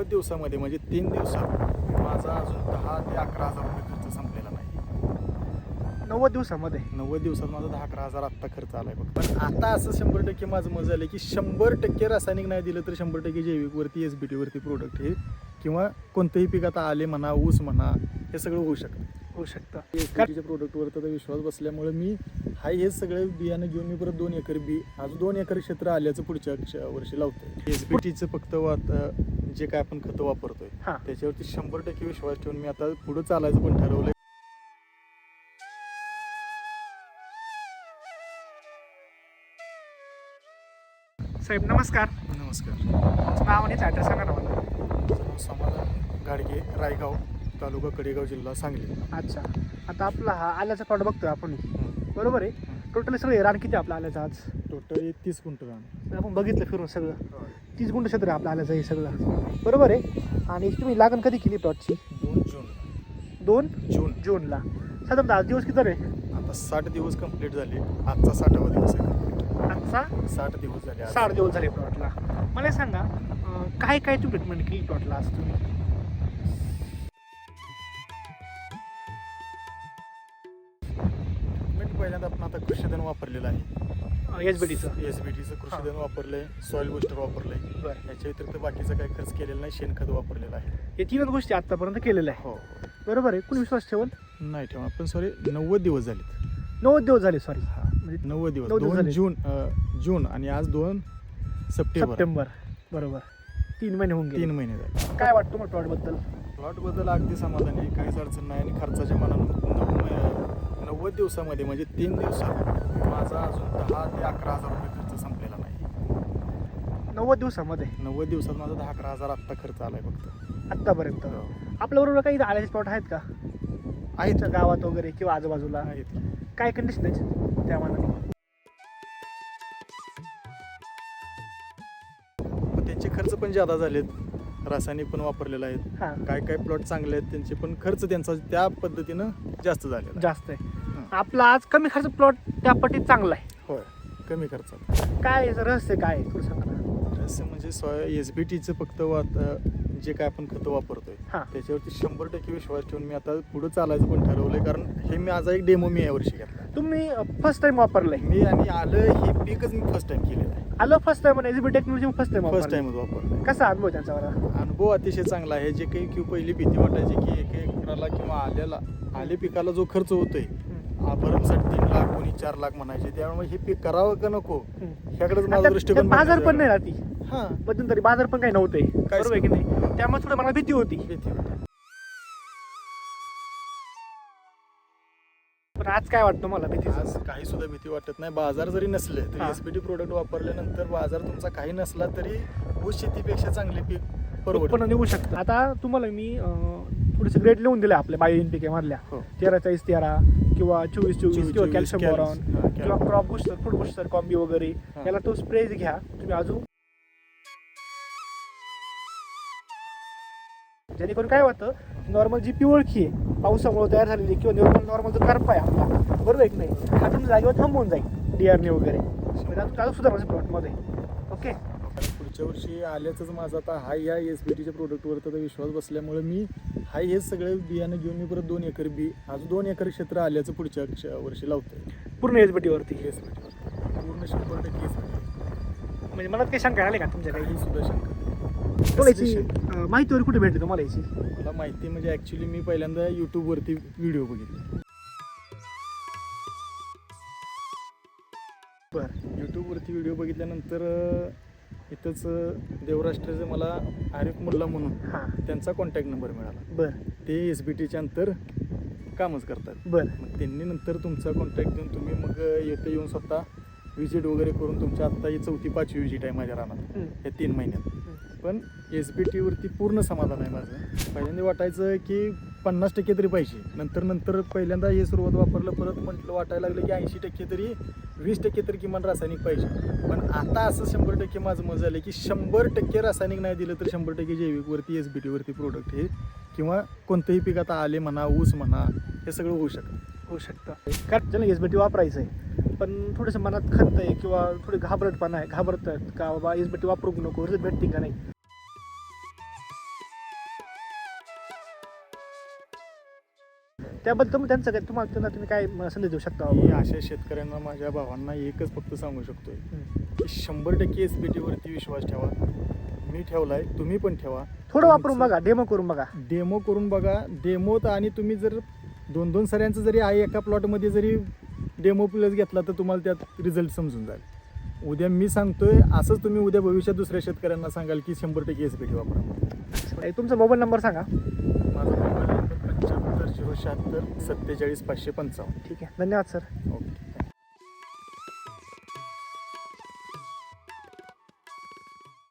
नव्वद दिवसामध्ये म्हणजे तीन दिवसात. माझा अजून दहा ते अकरा हजार रुपये खर्च संपलेला नाही. नव्वद दिवसामध्ये? नव्वद दिवसात माझा दहा अकरा हजार आत्ता खर्च आलाय बघ. पण आता असं शंभर टक्के माझं मजा आलं की शंभर टक्के रासायनिक नाही दिलं तर शंभर टक्के जैविकवरती एस बी टीवरती प्रोडक्ट हे किंवा कोणतंही पीक आता आले म्हणा ऊस म्हणा हे सगळं होऊ शकतं. होऊ शकतं. टीच्या प्रोडक्टवर तर विश्वास बसल्यामुळे मी हा हे सगळे बियाणं घेऊन मी परत दोन एकर बी आज दोन एकर क्षेत्र आल्याचं पुढच्या वर्षी लावतोय. एस बी टीचं फक्त वात जे काय आपण खतं वापरतोय हां. त्याच्यावरती शंभर टक्के विश्वास ठेवून मी आता पुढे चालायचं पण ठरवलंय. साहेब नमस्कार. नमस्कार. नाव आणि ॲड्रेस सांगा ना मला. समाधान गाडगे रायगाव. तालुका कडेगाव जिल्हा सांगली. अच्छा. आता आपला हा आल्याचा प्लॉट बघतोय आपण. बरोबर आहे? टोटल सगळे रान किती आपलं आल्याचं आज? टोटल तीस गुंठ रान. आपण बघितलं फिरून सगळं. तीस गुंठ क्षेत्र आहे आपलं आल्याचं हे सगळं. बरोबर आहे? आणि तुम्ही लागण कधी केली प्लॉटची दोन जून. दोन? जून. जूनला. साधारणतः आज दिवस किती रे आता साठ दिवस कंप्लीट झाले. आजचा साठावा दिवस आहे. आजचा? साठ दिवस झाले. साठ दिवस झाले प्लॉटला मला सांगा काय काय ट्रीटमेंट केली प्लॉटला आज तुम्ही? कृषीधन वापरलेलं आहे. एच बी टीचं एस बी टीचं कृषीधन वापरलंय सॉइल बुस्टर वापरलंय. बरं. याच्या व्यतिरिक्त बाकीचा काही खर्च केलेला नाही शेणखत वापरलेलं आहे. हे तीनच गोष्टी आतापर्यंत केलेल्या आहे हो. बरोबर आहे. कुणी विश्वास ठेवल? नाही ठेवा पण सॉरी नव्वद दिवस झालेत. नव्वद दिवस झाले सॉरी हा. म्हणजे नव्वद दिवस. दोन झाले. जून अं, जून आणि आज दोन सप्टेंबर. सप्टेंबर. बरोबर. तीन महिने होऊन गेले. तीन महिने झाले. काय वाटतं मग प्लॉटबद्दल? प्लॉटबद्दल अगदी समाधानी आहे. काहीच अडचण नाही आणि खर्चाच्या मनानं नव्वद दिवसामध्ये म्हणजे तीन दिवसात माझा अजून दहा ते अकरा हजार रुपये खर्च संपलेला नाही. नव्वद दिवसामध्ये? नव्वद दिवसात माझा दहा अकरा हजार आत्ता खर्च आलाय फक्त. आत्तापर्यंत? आपल्या बरोबर काही आल्याचे प्लॉट आहेत का? आहेत. गावात वगैरे किंवा आजूबाजूला? आहेत. काय कंडिशन आहे त्या पण त्यांचे खर्च पण जादा झालेत. रासायनिक पण वापरलेले आहेत. हां. काय काय प्लॉट चांगले आहेत त्यांचे पण खर्च त्यांचा त्या पद्धतीनं जास्त झालेला आहे. जास्त आहे. आपला आज कमी खर्च प्लॉट त्या पट्टीत चांगला आहे. होय कमी खर्चात. काय याचं रहस्य काय आहे? थोडं सांगा ना. असं म्हणजे सोय एस बी टीचं फक्त वात जे काय आपण खतं वापरतोय हां. त्याच्यावरती शंभर टक्के विश्वास ठेवून मी आता पुढे चालायचं पण ठरवलंय कारण हे माझा एक डेमो मी यावर्षी घेतला. तुम्ही फर्स्ट टाइम वापरलंय. मी आणि आलं हे पीकच मी फर्स्ट टाइम केलेलं आहे. आलं first time H B technology first time first टाइमच वापरलं कसा अनुभव त्यांचा बरं? अनुभव अतिशय चांगला आहे. जे काही की पहिली भीती वाटायची की एक एकराला किंवा आल्याला आले पिकाला जो खर्च होतोय भरमसाठी तीन लाख कोणी चार लाख म्हणायचे. त्यामुळे हे पीक करावं का नको? ह्याकडेच माझा दृष्टिकोन बाजार पण. नाही राहती. हा. मध्यंतरी बाजार पण काही नव्हते. बरोबर की नाही? त्यामुळे थोडं मला भीती होती. भीती होती. पण आज काय वाटतं मला भीतीचं? आज काही सुद्धा भीती वाटत नाही. बाजार जरी नसले तरी. एसपीटी प्रोडक्ट वापरल्यानंतर बाजार तुमचा काही नसला तरी ऊस शेतीपेक्षा चांगले पीक उत्पन्न निघू शकतं. आता तुम्हाला मी थोडेसे ग्रेड लिहून दिले आपल्या बायो एन पी के मधल्या. हो. तेरा चाळीस तेरा किंवा चोवीस चोवीस किंवा कॅल्शियम बॉरॉन हा, किंवा. Crop booster food booster combi वगैरे. हा. याला तो स्प्रे घ्या. तुम्ही अजून जेणेकरून काय होतं नॉर्मल जी पिवळखी आहे पावसामुळे तयार झालेली किंवा नॉर्मल नॉर्मल जो करपा आहे आपला बरोबर आहे की नाही? हा तुमच्या जागेवर थांबवून जाईल डिआरने वगैरे. म्हणजे अजून सुधारायचं प्लॉटमध्ये ओके पुढच्या वर्षी आल्याचंच माझा आता हा या एस बी टीच्या प्रोडक्टवर तर विश्वास बसल्यामुळे मी हा हे सगळे बियाणं घेऊन मी परत दोन एकर बी आज दोन एकर क्षेत्र आल्याचं पुढच्या वर्षी लावतोय. पूर्ण एच बी टीवरती एस बी पूर्ण शंभर टक्के एस म्हणजे मनात काही शंका आले का तुमच्या काही? सुद्धा शंका नाही. तुम्हाला याची कसली अं, माहिती वगैरे कुठे भेटते तुम्हाला याची? मला माहिती म्हणजे ॲक्च्युली मी पहिल्यांदा यूट्यूबवरती व्हिडिओ बघितले. बरं. यूट्यूबवरती व्हिडिओ बघितल्यानंतर इथंच देवराष्ट्राचे मला आरिफ मुल्ला म्हणून त्यांचा कॉन्टॅक्ट नंबर मिळाला. बरं. ते एस बी टीच्या अंतर कामच करतात. बरं. मग त्यांनी नंतर तुमचा कॉन्टॅक्ट देऊन तुम्ही मग येथे येऊन स्वतः व्हिजिट वगैरे करून तुमच्या आत्ता ही चौथी पाचवी व्हिजिट आहे माझ्या रानात. हं. या तीन महिन्यात. पण एस बी टीवरती पूर्ण समाधान आहे माझं. पहिल्यांदा वाटायचं की पन्नास टक्के तरी पाहिजे नंतर नंतर पहिल्यांदा हे सुरुवात वापरलं परत म्हटलं वाटायला लागलं की ऐंशी टक्के तरी वीस टक्के तरी किमान रासायनिक पाहिजे पण आता असं शंभर टक्के माझं मत झालं की शंभर टक्के रासायनिक नाही दिलं तर शंभर टक्के जैविकवरती एस बी टीवरती प्रोडक्ट हे किंवा कोणतंही पीक आता आले म्हणा ऊस म्हणा हे सगळं होऊ शकतं. होऊ शकतं. कारण त्याला एस बी टी वापरायचं आहे पण थोडंसं मनात खंत आहे किंवा थोडी घाबरटपणा आहे घाबरतात का बाबा एस बी टी वापरूक नको रिझल्ट भेटते का नाही? त्याबद्दल तुम्ही त्यांचं काय तुम्हाला त्यांना तुम्ही काय संदेश देऊ शकता? मी अशा शेतकऱ्यांना माझ्या भावांना एकच फक्त सांगू शकतोय. की शंभर टक्के एस बी टीवरती विश्वास ठेवा. मी ठेवलाय तुम्ही पण ठेवा. थोडं वापरून बघा डेमो करून बघा. डेमो करून बघा. डेमोत आणि तुम्ही जर दोन दोन सऱ्यांचं जरी आहे एका प्लॉटमध्ये जरी डेमो प्लस घेतला तर तुम्हाला त्यात रिझल्ट समजून जाईल. उद्या मी सांगतोय असंच तुम्ही उद्या भविष्यात दुसऱ्या शेतकऱ्यांना सांगाल की शंभर टक्के एस बी टी वापरा. तुमचा मोबाईल नंबर सांगा माझा मोबाईल नंबर पंच्याहत्तर झिरो शहात्तर सत्तेचाळीस पाचशे पंचावन्न. ठीक आहे. धन्यवाद सर. ओके.